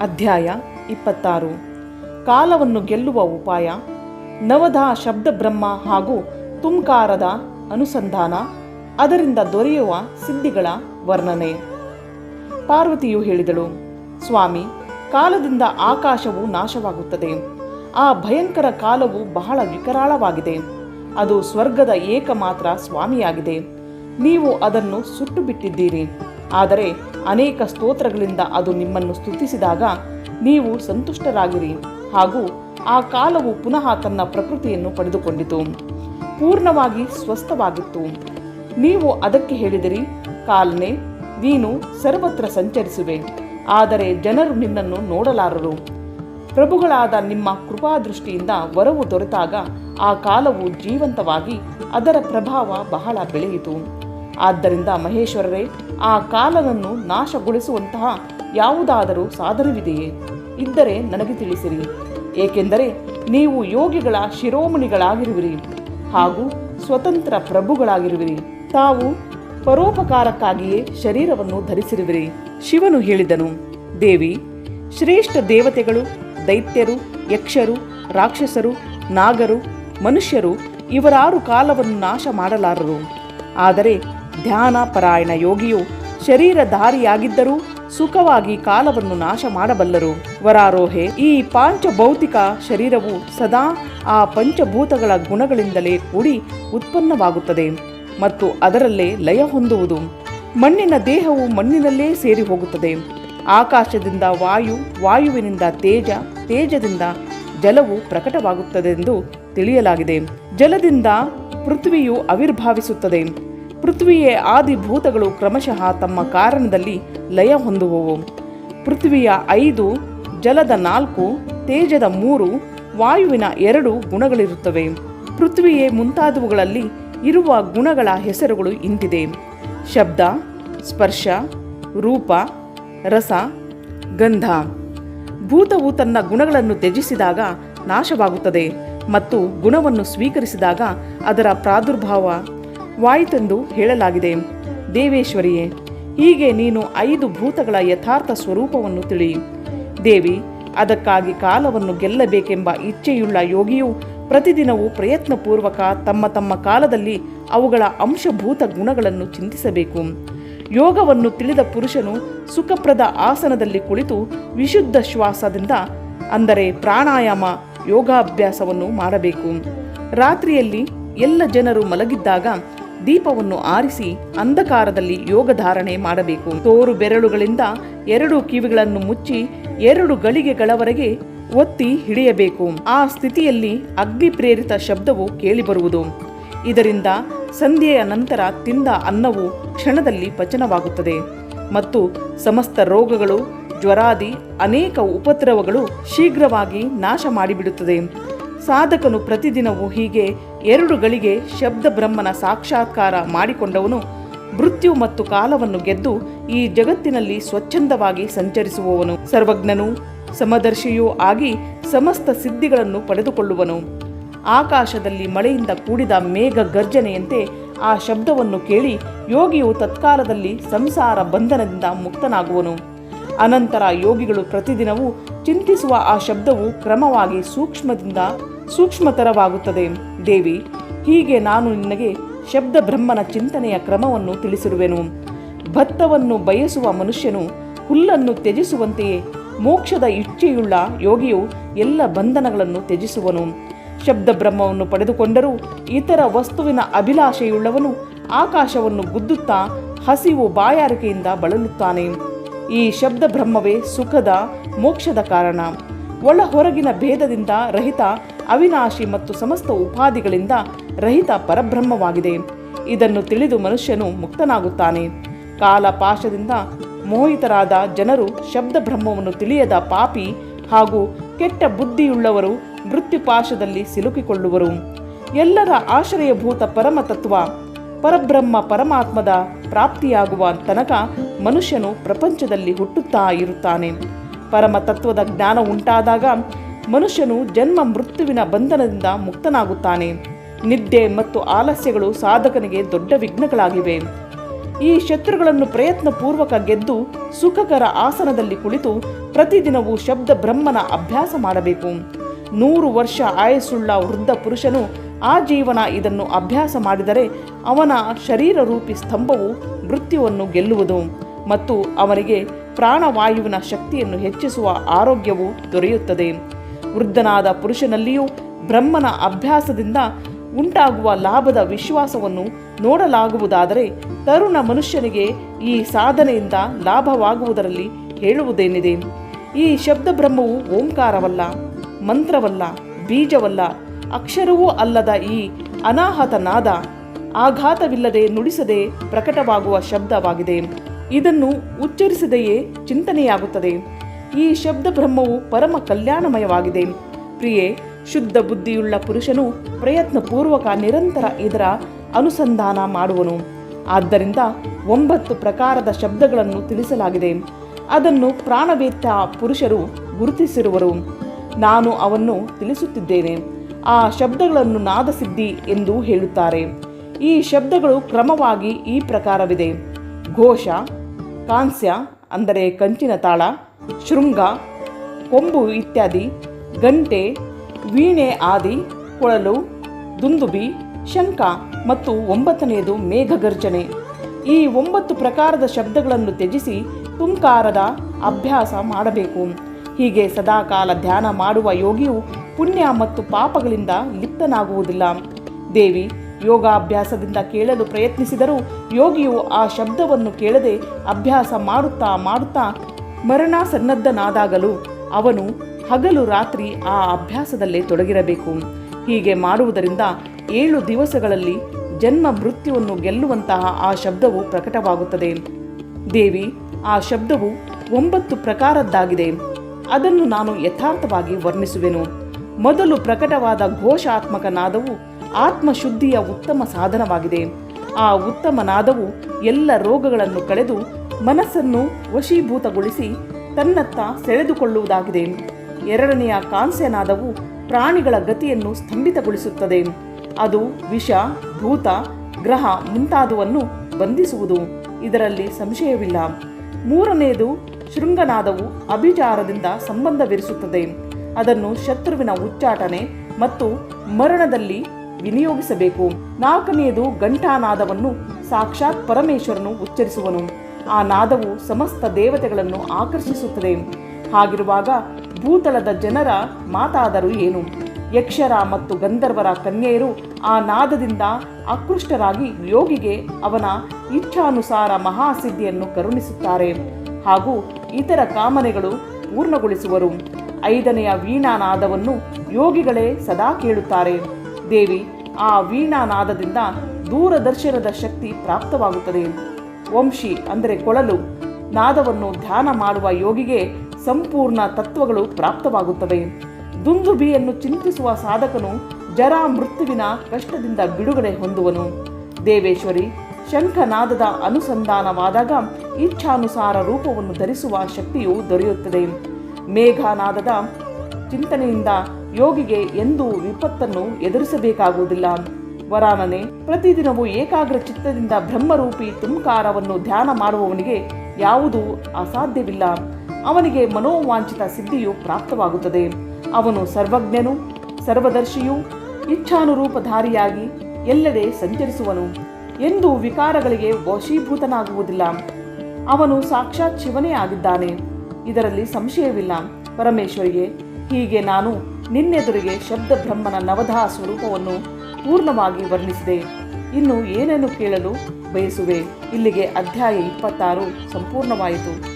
ಅಧ್ಯಾಯ ಇಪ್ಪತ್ತಾರು. ಕಾಲವನ್ನು ಗೆಲ್ಲುವ ಉಪಾಯ ನವಧ ಶಬ್ದಬ್ರಹ್ಮ ಹಾಗೂ ತುಮ್ಕಾರದ ಅನುಸಂಧಾನ, ಅದರಿಂದ ದೊರೆಯುವ ಸಿದ್ಧಿಗಳ ವರ್ಣನೆ. ಪಾರ್ವತಿಯು ಹೇಳಿದಳು, ಸ್ವಾಮಿ, ಕಾಲದಿಂದ ಆಕಾಶವು ನಾಶವಾಗುತ್ತದೆ. ಆ ಭಯಂಕರ ಕಾಲವು ಬಹಳ ವಿಕರಾಳವಾಗಿದೆ. ಅದು ಸ್ವರ್ಗದ ಏಕಮಾತ್ರ ಸ್ವಾಮಿಯಾಗಿದೆ. ನೀವು ಅದನ್ನು ಸುಟ್ಟು ಬಿಟ್ಟಿದ್ದೀರಿ. ಆದರೆ ಅನೇಕ ಸ್ತೋತ್ರಗಳಿಂದ ಅದು ನಿಮ್ಮನ್ನು ಸ್ತುತಿಸಿದಾಗ ನೀವು ಸಂತುಷ್ಟರಾಗಿರಿ. ಹಾಗೂ ಆ ಕಾಲವು ಪುನಃ ತನ್ನ ಪ್ರಕೃತಿಯನ್ನು ಪಡೆದುಕೊಂಡಿತು. ಪೂರ್ಣವಾಗಿ ಸ್ವಸ್ಥವಾಗಿತ್ತು. ನೀವು ಅದಕ್ಕೆ ಹೇಳಿದಿರಿ, ಕಾಲನೆ, ನೀನು ಸರ್ವತ್ರ ಸಂಚರಿಸುವೆ. ಆದರೆ ಜನರು ನಿನ್ನನ್ನು ನೋಡಲಾರರು. ಪ್ರಭುಗಳಾದ ನಿಮ್ಮ ಕೃಪಾದೃಷ್ಟಿಯಿಂದ ವರವು ದೊರೆತಾಗ ಆ ಕಾಲವು ಜೀವಂತವಾಗಿ ಅದರ ಪ್ರಭಾವ ಬಹಳ ಬೆಳೆಯಿತು. ಆದ್ದರಿಂದ ಮಹೇಶ್ವರರೇ, ಆ ಕಾಲನನ್ನು ನಾಶಗೊಳಿಸುವಂತಹ ಯಾವುದಾದರೂ ಸಾಧನವಿದೆಯೇ? ಇದ್ದರೆ ನನಗೆ ತಿಳಿಸಿರಿ. ಏಕೆಂದರೆ ನೀವು ಯೋಗಿಗಳ ಶಿರೋಮಣಿಗಳಾಗಿರುವಿರಿ ಹಾಗೂ ಸ್ವತಂತ್ರ ಪ್ರಭುಗಳಾಗಿರುವಿರಿ. ತಾವು ಪರೋಪಕಾರಕ್ಕಾಗಿಯೇ ಶರೀರವನ್ನು ಧರಿಸಿರುವಿರಿ, ಶಿವನು ಹೇಳಿದನು. ದೇವಿ, ಶ್ರೇಷ್ಠ ದೇವತೆಗಳು, ದೈತ್ಯರು, ಯಕ್ಷರು, ರಾಕ್ಷಸರು, ನಾಗರು, ಮನುಷ್ಯರು ಇವರಾರು ಕಾಲವನ್ನು ನಾಶ ಮಾಡಲಾರರು ಆದರೆ ಧ್ಯಾನ ಪರಾಯಣ ಯೋಗಿಯು ಶರೀರ ದಾರಿಯಾಗಿದ್ದರೂ ಸುಖವಾಗಿ ಕಾಲವನ್ನು ನಾಶ ಮಾಡಬಲ್ಲರು. ವರಾರೋಹೆ, ಈ ಪಾಂಚಭೌತಿಕ ಶರೀರವು ಸದಾ ಆ ಪಂಚಭೂತಗಳ ಗುಣಗಳಿಂದಲೇ ಕೂಡಿ ಉತ್ಪನ್ನವಾಗುತ್ತದೆ ಮತ್ತು ಅದರಲ್ಲೇ ಲಯ ಹೊಂದುವುದು. ಮಣ್ಣಿನ ದೇಹವು ಮಣ್ಣಿನಲ್ಲೇ ಸೇರಿ ಹೋಗುತ್ತದೆ. ಆಕಾಶದಿಂದ ವಾಯು, ವಾಯುವಿನಿಂದ ತೇಜ, ತೇಜದಿಂದ ಜಲವು ಪ್ರಕಟವಾಗುತ್ತದೆಂದು ತಿಳಿಯಲಾಗಿದೆ. ಜಲದಿಂದ ಪೃಥ್ವಿಯು ಆವಿರ್ಭಾವಿಸುತ್ತದೆ ಪೃಥ್ವಿಯೇ ಆದಿಭೂತಗಳು ಕ್ರಮಶಃ ತಮ್ಮ ಕಾರಣದಲ್ಲಿ ಲಯ ಹೊಂದುವವು. ಪೃಥ್ವಿಯ ಐದು, ಜಲದ ನಾಲ್ಕು, ತೇಜದ ಮೂರು, ವಾಯುವಿನ ಎರಡು ಗುಣಗಳಿರುತ್ತವೆ. ಪೃಥ್ವಿಯೇ ಮುಂತಾದವುಗಳಲ್ಲಿ ಇರುವ ಗುಣಗಳ ಹೆಸರುಗಳು ಇಂತಿದೆ. ಶಬ್ದ, ಸ್ಪರ್ಶ, ರೂಪ, ರಸ, ಗಂಧ. ಭೂತವು ತನ್ನ ಗುಣಗಳನ್ನು ತ್ಯಜಿಸಿದಾಗ ನಾಶವಾಗುತ್ತದೆ ಮತ್ತು ಗುಣವನ್ನು ಸ್ವೀಕರಿಸಿದಾಗ ಅದರ ಪ್ರಾದುರ್ಭಾವ ವಾಯಿತೆಂದು ಹೇಳಲಾಗಿದೆ. ದೇವೇಶ್ವರಿಯೇ, ಹೀಗೆ ನೀನು ಐದು ಭೂತಗಳ ಯಥಾರ್ಥ ಸ್ವರೂಪವನ್ನು ತಿಳಿ. ದೇವಿ, ಅದಕ್ಕಾಗಿ ಕಾಲವನ್ನು ಗೆಲ್ಲಬೇಕೆಂಬ ಇಚ್ಛೆಯುಳ್ಳ ಯೋಗಿಯು ಪ್ರತಿದಿನವೂ ಪ್ರಯತ್ನಪೂರ್ವಕ ತಮ್ಮ ತಮ್ಮ ಕಾಲದಲ್ಲಿ ಅವುಗಳ ಅಂಶಭೂತ ಗುಣಗಳನ್ನು ಚಿಂತಿಸಬೇಕು. ಯೋಗವನ್ನು ತಿಳಿದ ಪುರುಷನು ಸುಖಪ್ರದ ಆಸನದಲ್ಲಿ ಕುಳಿತು ವಿಶುದ್ಧ ಶ್ವಾಸದಿಂದ, ಅಂದರೆ ಪ್ರಾಣಾಯಾಮ, ಯೋಗಾಭ್ಯಾಸವನ್ನು ಮಾಡಬೇಕು. ರಾತ್ರಿಯಲ್ಲಿ ಎಲ್ಲ ಜನರು ಮಲಗಿದ್ದಾಗ ದೀಪವನ್ನು ಆರಿಸಿ ಅಂಧಕಾರದಲ್ಲಿ ಯೋಗಧಾರಣೆ ಮಾಡಬೇಕು. ತೋರು ಬೆರಳುಗಳಿಂದ ಎರಡು ಕಿವಿಗಳನ್ನು ಮುಚ್ಚಿ ಎರಡು ಗಳಿಗೆಗಳವರೆಗೆ ಒತ್ತಿ ಹಿಡಿಯಬೇಕು. ಆ ಸ್ಥಿತಿಯಲ್ಲಿ ಅಗ್ನಿ ಪ್ರೇರಿತ ಶಬ್ದವು ಕೇಳಿಬರುವುದು. ಇದರಿಂದ ಸಂಧ್ಯೆಯ ನಂತರ ತಿಂದ ಅನ್ನವು ಕ್ಷಣದಲ್ಲಿ ಪಚನವಾಗುತ್ತದೆ. ಮತ್ತು ಸಮಸ್ತ ರೋಗಗಳು, ಜ್ವರಾದಿ ಅನೇಕ ಉಪದ್ರವಗಳು ಶೀಘ್ರವಾಗಿ ನಾಶ ಮಾಡಿಬಿಡುತ್ತದೆ. ಸಾಧಕನು ಪ್ರತಿದಿನವೂ ಹೀಗೆ ಎರಡು ಗಳಿಗೆ ಶಬ್ದ ಬ್ರಹ್ಮನ ಸಾಕ್ಷಾತ್ಕಾರ ಮಾಡಿಕೊಂಡವನು ಮೃತ್ಯು ಮತ್ತು ಕಾಲವನ್ನು ಗೆದ್ದು ಈ ಜಗತ್ತಿನಲ್ಲಿ ಸ್ವಚ್ಛಂದವಾಗಿ ಸಂಚರಿಸುವವನು. ಸರ್ವಜ್ಞನು ಸಮದರ್ಶಿಯೂ ಆಗಿ ಸಮಸ್ತ ಸಿದ್ಧಿಗಳನ್ನು ಪಡೆದುಕೊಳ್ಳುವನು. ಆಕಾಶದಲ್ಲಿ ಮಳೆಯಿಂದ ಕೂಡಿದ ಮೇಘ ಗರ್ಜನೆಯಂತೆ ಆ ಶಬ್ದವನ್ನು ಕೇಳಿ ಯೋಗಿಯು ತತ್ಕಾಲದಲ್ಲಿ ಸಂಸಾರ ಬಂಧನದಿಂದ ಮುಕ್ತನಾಗುವನು. ಅನಂತರ ಯೋಗಿಗಳು ಪ್ರತಿದಿನವೂ ಚಿಂತಿಸುವ ಆ ಶಬ್ದವು ಕ್ರಮವಾಗಿ ಸೂಕ್ಷ್ಮದಿಂದ ಸೂಕ್ಷ್ಮತರವಾಗುತ್ತದೆ. ದೇವಿ, ಹೀಗೆ ನಾನು ನಿನಗೆ ಶಬ್ದ ಬ್ರಹ್ಮನ ಚಿಂತನೆಯ ಕ್ರಮವನ್ನು ತಿಳಿಸಿರುವೆನು. ಭತ್ತವನ್ನು ಬಯಸುವ ಮನುಷ್ಯನು ಹುಲ್ಲನ್ನು ತ್ಯಜಿಸುವಂತೆಯೇ ಮೋಕ್ಷದ ಇಚ್ಛೆಯುಳ್ಳ ಯೋಗಿಯು ಎಲ್ಲ ಬಂಧನಗಳನ್ನು ತ್ಯಜಿಸುವನು. ಶಬ್ದ ಬ್ರಹ್ಮವನ್ನು ಪಡೆದುಕೊಂಡರೂ ಇತರ ವಸ್ತುವಿನ ಅಭಿಲಾಷೆಯುಳ್ಳವನು ಆಕಾಶವನ್ನು ಗುದ್ದುತ್ತಾ ಹಸಿವು ಬಾಯಾರಿಕೆಯಿಂದ ಬಳಲುತ್ತಾನೆ. ಈ ಶಬ್ದ ಬ್ರಹ್ಮವೇ ಸುಖದ ಮೋಕ್ಷದ ಕಾರಣ. ಒಳ ಹೊರಗಿನ ಭೇದದಿಂದ ರಹಿತ ಅವಿನಾಶಿ ಮತ್ತು ಸಮಸ್ತ ಉಪಾಧಿಗಳಿಂದ ರಹಿತ ಪರಬ್ರಹ್ಮವಾಗಿದೆ. ಇದನ್ನು ತಿಳಿದು ಮನುಷ್ಯನು ಮುಕ್ತನಾಗುತ್ತಾನೆ. ಕಾಲ ಪಾಶದಿಂದ ಮೋಹಿತರಾದ ಜನರು ಶಬ್ದ ಬ್ರಹ್ಮವನ್ನು ತಿಳಿಯದ ಪಾಪಿ ಹಾಗೂ ಕೆಟ್ಟ ಬುದ್ಧಿಯುಳ್ಳವರು ಮೃತ್ಯುಪಾಶದಲ್ಲಿ ಸಿಲುಕಿಕೊಳ್ಳುವರು. ಎಲ್ಲರ ಆಶ್ರಯಭೂತ ಪರಮತತ್ವ, ಪರಬ್ರಹ್ಮ ಪರಮಾತ್ಮದ ಪ್ರಾಪ್ತಿಯಾಗುವ ತನಕ ಮನುಷ್ಯನು ಪ್ರಪಂಚದಲ್ಲಿ ಹುಟ್ಟುತ್ತಾ ಇರುತ್ತಾನೆ. ಪರಮ ತತ್ವದ ಜ್ಞಾನ ಉಂಟಾದಾಗ ಮನುಷ್ಯನು ಜನ್ಮ ಮೃತ್ಯುವಿನ ಬಂಧನದಿಂದ ಮುಕ್ತನಾಗುತ್ತಾನೆ. ನಿದ್ದೆ ಮತ್ತು ಆಲಸ್ಯಗಳು ಸಾಧಕನಿಗೆ ದೊಡ್ಡ ವಿಘ್ನಗಳಾಗಿವೆ. ಈ ಶತ್ರುಗಳನ್ನು ಪ್ರಯತ್ನಪೂರ್ವಕ ಗೆದ್ದು ಸುಖಕರ ಆಸನದಲ್ಲಿ ಕುಳಿತು ಪ್ರತಿದಿನವೂ ಶಬ್ದ ಬ್ರಹ್ಮನ ಅಭ್ಯಾಸ ಮಾಡಬೇಕು. ನೂರು ವರ್ಷ ಆಯಸ್ಸುಳ್ಳ ವೃದ್ಧ ಪುರುಷನು ಆ ಜೀವನ ಇದನ್ನು ಅಭ್ಯಾಸ ಮಾಡಿದರೆ ಅವನ ಶರೀರ ರೂಪಿ ಸ್ತಂಭವು ಮೃತ್ಯುವನ್ನು ಗೆಲ್ಲುವುದು ಮತ್ತು ಅವರಿಗೆ ಪ್ರಾಣವಾಯುವಿನ ಶಕ್ತಿಯನ್ನು ಹೆಚ್ಚಿಸುವ ಆರೋಗ್ಯವು ದೊರೆಯುತ್ತದೆ. ವೃದ್ಧನಾದ ಪುರುಷನಲ್ಲಿಯೂ ಬ್ರಹ್ಮನ ಅಭ್ಯಾಸದಿಂದ ಉಂಟಾಗುವ ಲಾಭದ ವಿಶ್ವಾಸವನ್ನು ನೋಡಲಾಗುವುದಾದರೆ ತರುಣ ಮನುಷ್ಯನಿಗೆ ಈ ಸಾಧನೆಯಿಂದ ಲಾಭವಾಗುವುದರಲ್ಲಿ ಹೇಳುವುದೇನಿದೆ? ಈ ಶಬ್ದ ಬ್ರಹ್ಮವು ಓಂಕಾರವಲ್ಲ, ಮಂತ್ರವಲ್ಲ, ಬೀಜವಲ್ಲ, ಅಕ್ಷರವೂ ಅಲ್ಲದ ಈ ಅನಾಹತ ನಾದ ಆಘಾತವಿಲ್ಲದೆ ನುಡಿಸದೆ ಪ್ರಕಟವಾಗುವ ಶಬ್ದವಾಗಿದೆ. ಇದನ್ನು ಉಚ್ಚರಿಸದೆಯೇ ಚಿಂತನೆಯಾಗುತ್ತದೆ. ಈ ಶಬ್ದ ಬ್ರಹ್ಮವು ಪರಮ ಕಲ್ಯಾಣಮಯವಾಗಿದೆ. ಪ್ರಿಯೆ, ಶುದ್ಧ ಬುದ್ಧಿಯುಳ್ಳ ಪುರುಷನು ಪ್ರಯತ್ನಪೂರ್ವಕ ನಿರಂತರ ಇದರ ಅನುಸಂಧಾನ ಮಾಡುವನು. ಆದ್ದರಿಂದ ಒಂಬತ್ತು ಪ್ರಕಾರದ ಶಬ್ದಗಳನ್ನು ತಿಳಿಸಲಾಗಿದೆ. ಅದನ್ನು ಪ್ರಾಣವೇತ್ತ ಪುರುಷರು ಗುರುತಿಸಿರುವರು. ನಾನು ಅವನ್ನು ತಿಳಿಸುತ್ತಿದ್ದೇನೆ. ಆ ಶಬ್ದಗಳನ್ನು ನಾದಸಿದ್ಧಿ ಎಂದು ಹೇಳುತ್ತಾರೆ. ಈ ಶಬ್ದಗಳು ಕ್ರಮವಾಗಿ ಈ ಪ್ರಕಾರವಿದೆ. ಘೋಷ, ಕಾಂಸ್ಯ, ಅಂದರೆ ಕಂಚಿನ ತಾಳ ಶೃಂಗ, ಕೊಂಬು ಇತ್ಯಾದಿ, ಗಂಟೆ, ವೀಣೆ ಆದಿ, ಕೊಳಲು, ದುಂದುಬಿ, ಶಂಖ ಮತ್ತು ಒಂಬತ್ತನೆಯದು ಮೇಘಗರ್ಜನೆ. ಈ ಒಂಬತ್ತು ಪ್ರಕಾರದ ಶಬ್ದಗಳನ್ನು ತ್ಯಜಿಸಿ ತುಂಕಾರದ ಅಭ್ಯಾಸ ಮಾಡಬೇಕು. ಹೀಗೆ ಸದಾಕಾಲ ಧ್ಯಾನ ಮಾಡುವ ಯೋಗಿಯು ಪುಣ್ಯ ಮತ್ತು ಪಾಪಗಳಿಂದ ಲಿಪ್ತನಾಗುವುದಿಲ್ಲ. ದೇವಿ ಯೋಗಾಭ್ಯಾಸದಿಂದ ಕೇಳಲು ಪ್ರಯತ್ನಿಸಿದರೂ ಯೋಗಿಯು ಆ ಶಬ್ದವನ್ನು ಕೇಳದೆ ಅಭ್ಯಾಸ ಮಾಡುತ್ತಾ ಮಾಡುತ್ತಾ ಮರಣಾಸನ್ನದ್ಧನಾದಾಗಲೂ ಅವನು ಹಗಲು ರಾತ್ರಿ ಆ ಅಭ್ಯಾಸದಲ್ಲೇ ತೊಡಗಿರಬೇಕು. ಹೀಗೆ ಮಾಡುವುದರಿಂದ ಏಳು ದಿವಸಗಳಲ್ಲಿ ಜನ್ಮ ಮೃತ್ಯುವನ್ನು ಗೆಲ್ಲುವಂತಹ ಆ ಶಬ್ದವು ಪ್ರಕಟವಾಗುತ್ತದೆ. ದೇವಿ, ಆ ಶಬ್ದವು ಒಂಬತ್ತು ಪ್ರಕಾರದ್ದಾಗಿದೆ. ಅದನ್ನು ನಾನು ಯಥಾರ್ಥವಾಗಿ ವರ್ಣಿಸುವೆನು. ಮೊದಲು ಪ್ರಕಟವಾದ ಘೋಷಾತ್ಮಕ ನಾದವು ಆತ್ಮಶುದ್ಧಿಯ ಉತ್ತಮ ಸಾಧನವಾಗಿದೆ. ಆ ಉತ್ತಮ ನಾದವು ಎಲ್ಲ ರೋಗಗಳನ್ನು ಕಳೆದು ಮನಸ್ಸನ್ನು ವಶೀಭೂತಗೊಳಿಸಿ ತನ್ನತ್ತ ಸೆಳೆದುಕೊಳ್ಳುವುದಾಗಿದೆ. ಎರಡನೆಯ ಕಾಂಸ್ಯನಾದವು ಪ್ರಾಣಿಗಳ ಗತಿಯನ್ನು ಸ್ತಂಭಿತಗೊಳಿಸುತ್ತದೆ ಅದು ವಿಷ, ಭೂತ, ಗ್ರಹ ಮುಂತಾದುವನ್ನು ಬಂಧಿಸುವುದು. ಇದರಲ್ಲಿ ಸಂಶಯವಿಲ್ಲ. ಮೂರನೆಯದು ಶೃಂಗನಾದವು ಅಭಿಚಾರದಿಂದ ಸಂಬಂಧವಿರಿಸುತ್ತದೆ. ಅದನ್ನು ಶತ್ರುವಿನ ಉಚ್ಚಾಟನೆ ಮತ್ತು ಮರಣದಲ್ಲಿ ವಿನಿಯೋಗಿಸಬೇಕು. ನಾಲ್ಕನೆಯದು ಘಂಟಾನಾದವನ್ನು ಸಾಕ್ಷಾತ್ ಪರಮೇಶ್ವರನು ಉಚ್ಚರಿಸುವನು. ಆ ನಾದವು ಸಮಸ್ತ ದೇವತೆಗಳನ್ನು ಆಕರ್ಷಿಸುತ್ತದೆ. ಹಾಗಿರುವಾಗ ಭೂತಳದ ಜನರ ಮಾತಾದರೂ ಏನು? ಯಕ್ಷರ ಮತ್ತು ಗಂಧರ್ವರ ಕನ್ಯೆಯರು ಆ ನಾದದಿಂದ ಆಕೃಷ್ಟರಾಗಿ ಯೋಗಿಗೆ ಅವನ ಇಚ್ಛಾನುಸಾರ ಮಹಾಸಿದ್ಧಿಯನ್ನು ಕರುಣಿಸುತ್ತಾರೆ. ಹಾಗೂ ಇತರ ಕಾಮನೆಗಳು ಪೂರ್ಣಗೊಳಿಸುವರು. ಐದನೆಯ ವೀಣಾನಾದವನ್ನು ಯೋಗಿಗಳೇ ಸದಾ ಕೇಳುತ್ತಾರೆ. ದೇವಿ, ಆ ವೀಣಾನಾದದಿಂದ ದೂರದರ್ಶನದ ಶಕ್ತಿ ಪ್ರಾಪ್ತವಾಗುತ್ತದೆ. ವಂಶಿ, ಅಂದರೆ ಕೊಳಲು, ನಾದವನ್ನು ಧ್ಯಾನ ಮಾಡುವ ಯೋಗಿಗೆ ಸಂಪೂರ್ಣ ತತ್ವಗಳು ಪ್ರಾಪ್ತವಾಗುತ್ತವೆ. ದುಂದುಬಿಯನ್ನು ಚಿಂತಿಸುವ ಸಾಧಕನು ಜರ ಮೃತ್ಯುವಿನ ಕಷ್ಟದಿಂದ ಬಿಡುಗಡೆ ಹೊಂದುವನು. ದೇವೇಶ್ವರಿ, ಶಂಖನಾದದ ಅನುಸಂಧಾನವಾದಾಗ ಇಚ್ಛಾನುಸಾರ ರೂಪವನ್ನು ಧರಿಸುವ ಶಕ್ತಿಯು ದೊರೆಯುತ್ತದೆ. ಮೇಘನಾದದ ಚಿಂತನೆಯಿಂದ ಯೋಗಿಗೆ ಎಂದೂ ವಿಪತ್ತನ್ನು ಎದುರಿಸಬೇಕಾಗುವುದಿಲ್ಲ. ವರಾನನೆ. ಪ್ರತಿದಿನವೂ ಏಕಾಗ್ರ ಚಿತ್ತದಿಂದ ಬ್ರಹ್ಮರೂಪಿ ತುಮ್ಕಾರವನ್ನು ಧ್ಯಾನ ಮಾಡುವವನಿಗೆ ಯಾವುದೂ ಅಸಾಧ್ಯವಿಲ್ಲ. ಅವನಿಗೆ ಮನೋವಾಂಛಿತ ಸಿದ್ಧಿಯು ಪ್ರಾಪ್ತವಾಗುತ್ತದೆ. ಅವನು ಸರ್ವಜ್ಞನು, ಸರ್ವದರ್ಶಿಯೂ, ಇಚ್ಛಾನುರೂಪಧಾರಿಯಾಗಿ ಎಲ್ಲೆಡೆ ಸಂಚರಿಸುವನು. ಎಂದು ವಿಕಾರಗಳಿಗೆ ವಶೀಭೂತನಾಗುವುದಿಲ್ಲ. ಅವನು ಸಾಕ್ಷಾತ್ ಶಿವನೇ ಆಗಿದ್ದಾನೆ. ಇದರಲ್ಲಿ ಸಂಶಯವಿಲ್ಲ. ಪರಮೇಶ್ವರಿಗೆ, ಹೀಗೆ ನಾನು ನಿನ್ನೆದುರಿಗೆ ಶಬ್ದ ಬ್ರಹ್ಮನ ನವಧಾ ಸ್ವರೂಪವನ್ನು ಪೂರ್ಣವಾಗಿ ವರ್ಣಿಸಿದೆ. ಇನ್ನು ಏನೇನು ಕೇಳಲು ಬಯಸುವೆ? ಇಲ್ಲಿಗೆ ಅಧ್ಯಾಯ ಇಪ್ಪತ್ತಾರು ಸಂಪೂರ್ಣವಾಯಿತು.